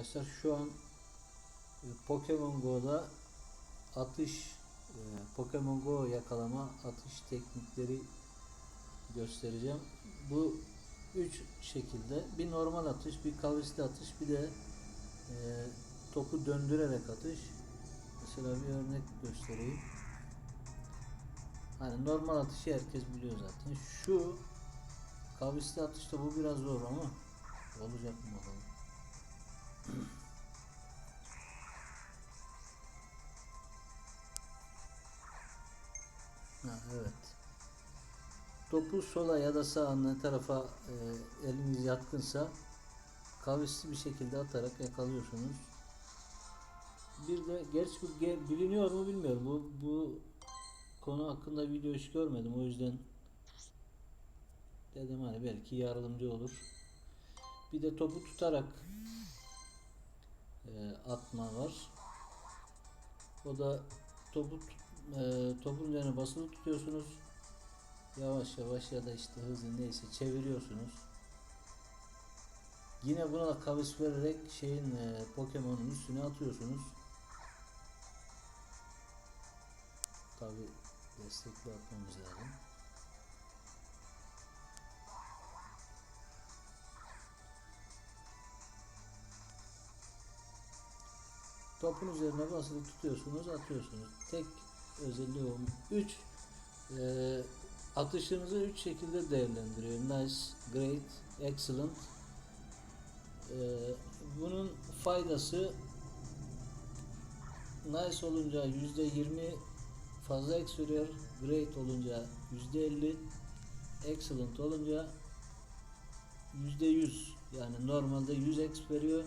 arkadaşlar. Şu an e, Pokemon Go'da atış e, Pokemon Go yakalama atış teknikleri göstereceğim. Bu üç şekilde bir normal atış, bir kavisli atış, bir de e, topu döndürerek atış. Mesela bir örnek göstereyim. Hani normal atışı herkes biliyor zaten. Şu kavisli atışta bu biraz zor ama olacak mı bakalım. Ha, evet. Topu sola ya da sağa ne tarafa e, eliniz yatkınsa kavisli bir şekilde atarak yakalıyorsunuz. Bir de gerçi bu ge- biliniyor mu bilmiyorum. Bu bu konu hakkında video hiç görmedim. O yüzden dedim hani belki yardımcı olur. Bir de topu tutarak e, atma var. O da topu e, topun üzerine basılı tutuyorsunuz. Yavaş yavaş ya da işte hızlı neyse çeviriyorsunuz. Yine buna da kavis vererek şeyin e, Pokemon'un üstüne atıyorsunuz. Tabi destekli atmamız lazım. Topun üzerine basılı tutuyorsunuz, atıyorsunuz. Tek özelliği o. 3 atışınızı 3 şekilde değerlendiriyor. Nice, great, excellent. E, bunun faydası nice olunca %20 fazla veriyor. Great olunca %50 excellent olunca %100 yani normalde 100 X veriyor.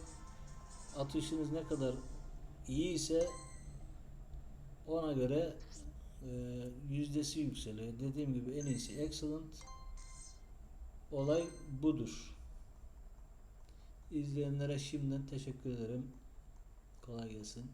Atışınız ne kadar iyi ise ona göre e, yüzdesi yükseliyor. Dediğim gibi en iyisi excellent. Olay budur. İzleyenlere şimdiden teşekkür ederim. Kolay gelsin.